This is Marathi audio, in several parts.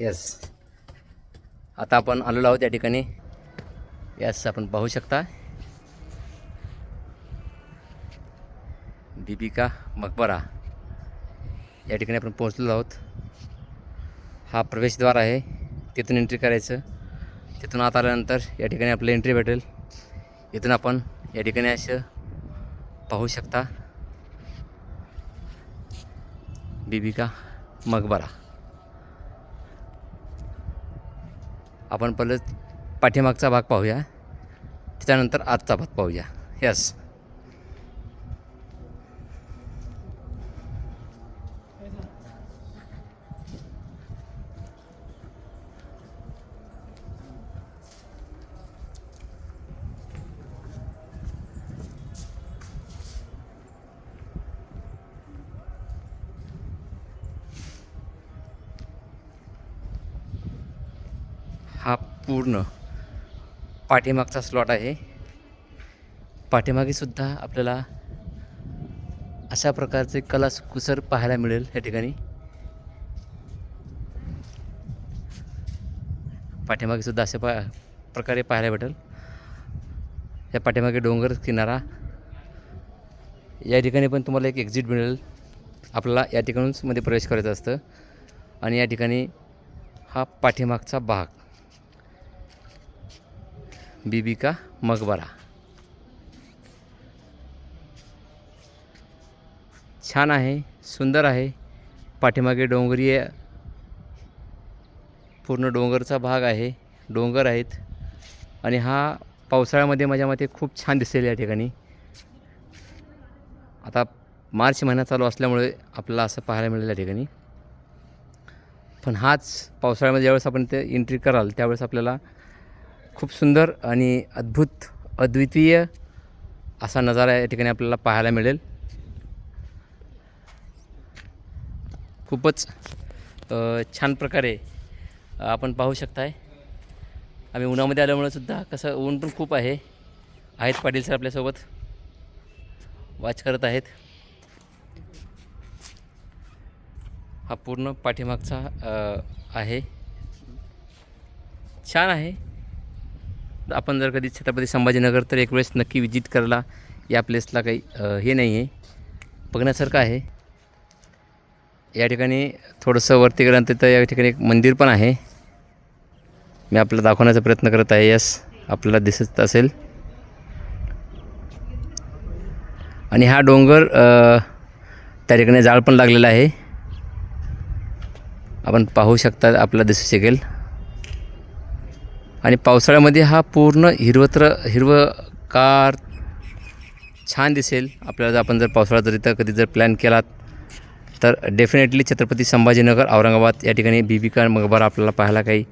येस आता आपण आलेलो आहोत या ठिकाणी. येस आपण पाहू शकता. बीबिका मकबरा. या ठिकाणी आपण पोहोचलेलो आहोत. हा प्रवेशद्वार आहे. तिथून एंट्री करायचं. तिथून आत आल्यानंतर या ठिकाणी आपलं एंट्री भेटेल. इथून आपण या ठिकाणी असं पाहू शकता. बीबिका मकबरा. आपण पहिले पाठीमागचा भाग पाहूया. त्याच्यानंतर आजचा भाग पाहूया. यस हा पूर्ण पाठीमागचा स्लॉट आहे. पाठीमागेसुद्धा आपल्याला अशा प्रकारचे कला कुसर पाहायला मिळेल या ठिकाणी. पाठीमागे सुद्धा अशा पा प्रकारे पाहायला भेटेल. या पाठीमागे डोंगर किनारा. या ठिकाणी पण तुम्हाला एक एक्झिट मिळेल. आपल्याला या ठिकाणूनच मध्ये प्रवेश करायचं असतं. आणि या ठिकाणी हा पाठीमागचा भाग. बीबिका मकबरा। छान आहे सुंदर आहे. पाठीमागे डोंगरी आहे. पूर्ण डोंगरचा भाग आहे डोंगर आहेत. आणि हा पावसाळ्यामध्ये माझ्या मते खूप छान दिसेल या ठिकाणी. आता मार्च महिना चालू असल्यामुळे आपल्याला असं पाहायला मिळेल या ठिकाणी. पण हाच पावसाळ्यामध्ये ज्यावेळेस आपण ते एंट्री कराल त्यावेळेस आपल्याला खूप सुंदर आणि अद्भुत अद्वितीय असा नजारा या ठिकाणी आपल्याला पाहायला मिळेल. खूपच छान प्रकारे आपण पाहू शकताय. आम्ही उन्हामध्ये आल्यामुळे सुद्धा कसं ऊन पण खूप आहे. आहेत पाटील सर आपल्यासोबत. वाच करत आहेत. हा पूर्ण पाठीमागचा आहे. छान आहे. आपण जर कधी छत्रपती संभाजीनगर तर एक वेळेस नक्की विजिट करायला या प्लेसला काही हे नाही आहे. बघण्यासारखं आहे. या ठिकाणी थोडंसं वरती गेल्यानंतर तर या ठिकाणी एक मंदिर पण आहे. मी आपल्याला दाखवण्याचा प्रयत्न करत आहे. यस आपल्याला दिसत असेल. आणि हा डोंगर त्या ठिकाणी जाळ पण लागलेला आहे. आपण पाहू शकता आपल्याला दिसू शकेल. आणि पावसाळ्यामध्ये हा पूर्ण हिरवत्र हिरवकार छान दिसेल. आपल्याला जर आपण जर पावसाळ्यात जर इथं कधी जर प्लॅन केलात तर डेफिनेटली छत्रपती संभाजीनगर औरंगाबाद या ठिकाणी बीबिका मकबरा आपल्याला पाहायला काही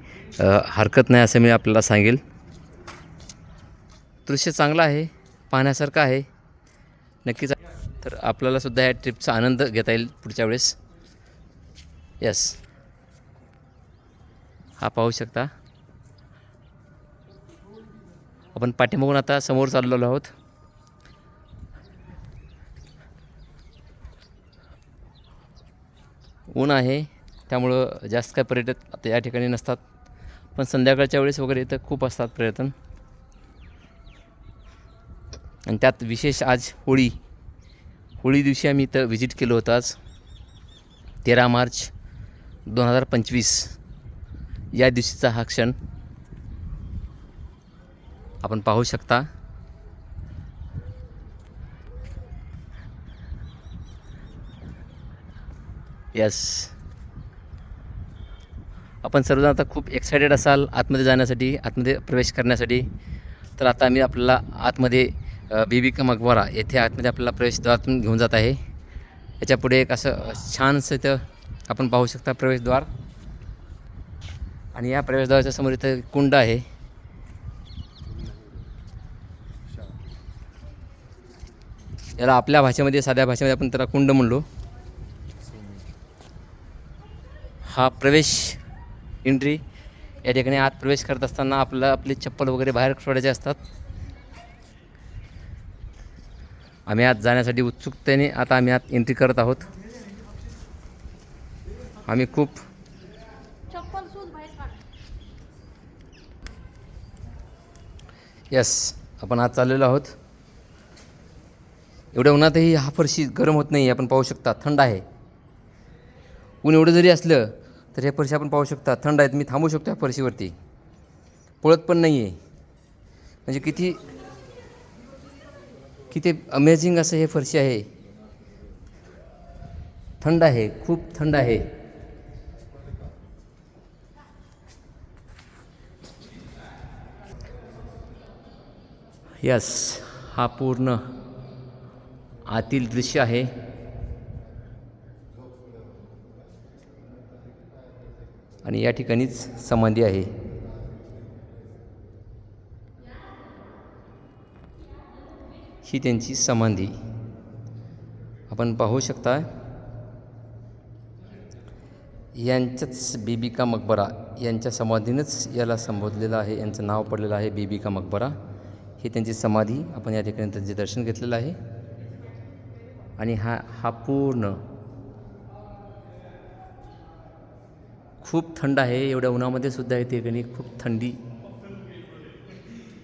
हरकत नाही असं मी आपल्याला सांगेल. दृश्य चांगलं आहे पाहण्यासारखं आहे. नक्कीच तर आपल्याला सुद्धा या ट्रिपचा आनंद घेता येईल पुढच्या वेळेस. यस हा पाहू शकता. आपण पाठीमागून आता समोर चाललेलो आहोत. ऊन आहे त्यामुळं जास्त काय पर्यटक आता या ठिकाणी नसतात. पण संध्याकाळच्या वेळेस वगैरे इथं खूप असतात पर्यटन. आणि त्यात विशेष आज होळी. होळी दिवशी आम्ही इथं व्हिजिट केलं होतं आज. तेरा मार्च दोन हजार पंचवीस. या दिवशीचा हा क्षण. आपण पाहू शकता. यस आपण सर्वजण आता खूप एक्सायटेड असाल आतमध्ये जाण्यासाठी आतमध्ये प्रवेश करण्यासाठी. तर आता आम्ही आपल्याला आतमध्ये बीबी का मकबरा येथे आतमध्ये आपल्याला प्रवेशद्वारातून घेऊन जात आहे. याच्यापुढे एक असं छानसं इथं आपण पाहू शकता प्रवेशद्वार. आणि या प्रवेशद्वाराच्या समोर इथं कुंड आहे. याला आपल्या भाषेमध्ये साध्या भाषेमध्ये आपण त्याला कुंड म्हणलो. हा प्रवेश एंट्री या ठिकाणी आत प्रवेश करत असताना आपल्याला आपली चप्पल वगैरे बाहेर सोडायचे असतात. आम्ही आत जाण्यासाठी उत्सुकतेने आता आम्ही आत एंट्री करत आहोत. आम्ही खूप यस आपण आज चाललेलो आहोत. एवढ्या उन्हातही हा फरशी गरम होत नाही आपण पाहू शकता. थंड आहे. ऊन एवढं जरी असलं तर हे फरशी आपण पाहू शकता. थंड आहेत. मी थांबू शकतो या फरशीवरती. पळत पण नाही आहे म्हणजे किती किती अमेझिंग असं हे फरशी आहे. थंड आहे. खूप थंड आहे. यस हा पूर्ण आतील दृश्य आहे. आणि या ठिकाणीच समाधी आहे. ही त्यांची समाधी. आपण पाहू शकता यांच्याच बीबिका मकबरा यांच्या समाधीनंच याला संबोधलेलं आहे यांचं नाव पडलेलं आहे बीबिका मकबरा. ही त्यांची समाधी आपण या ठिकाणी त्यांचे दर्शन घेतलेलं आहे. आणि हा हा पूर्ण खूप थंड आहे. एवढ्या उन्हामध्ये सुद्धा येते ठिकाणी खूप थंडी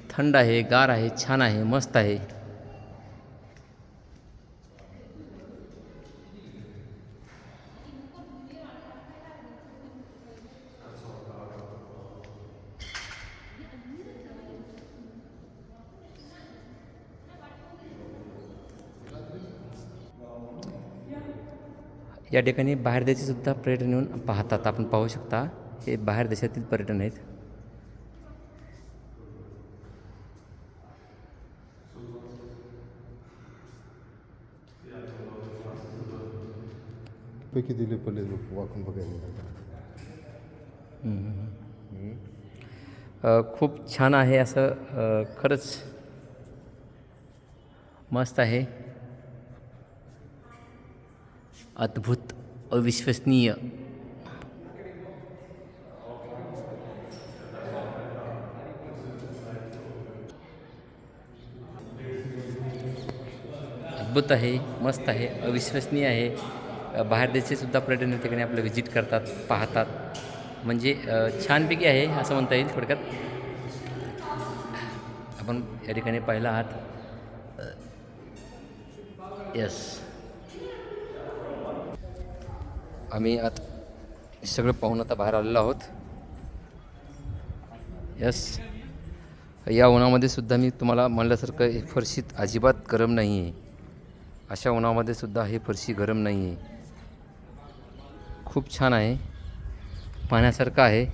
थंड आहे गार आहे छान आहे मस्त आहे. या ठिकाणी बाहेर देशाचे सुद्धा पर्यटन येऊन पाहतात. आपण पाहू शकता हे बाहेर देशातील पर्यटन आहेत. पैकी दिले पडले लोक वाकून बघायला खूप छान आहे असं खरंच मस्त आहे. अद्भुत अविश्वसनीय. अद्भुत आहे मस्त आहे अविश्वसनीय आहे. बाहेर देशचे सुद्धा पर्यटन या ठिकाणी आपलं व्हिजिट करतात पाहतात. म्हणजे छानपैकी आहे असं म्हणता येईल थोडक्यात. आपण या ठिकाणी पाहिला आहात. यस आम्ही आता सगळं पाहून आता बाहेर आलेलो आहोत. यस या उन्हामध्ये सुद्धा मी तुम्हाला म्हणल्यासारखं हे फरशीत अजिबात गरम नाही आहे. अशा उन्हामध्ये सुद्धा हे फरशी गरम नाही आहे. खूप छान आहे. पाहण्यासारखं आहे.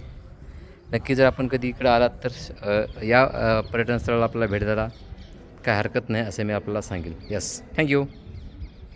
नक्की जर आपण कधी इकडं आलात तर या पर्यटनस्थळाला पर्यटन स्थळाला आपल्याला भेट द्यायला काय हरकत नाही असं मी आपल्याला सांगेल यस थँक्यू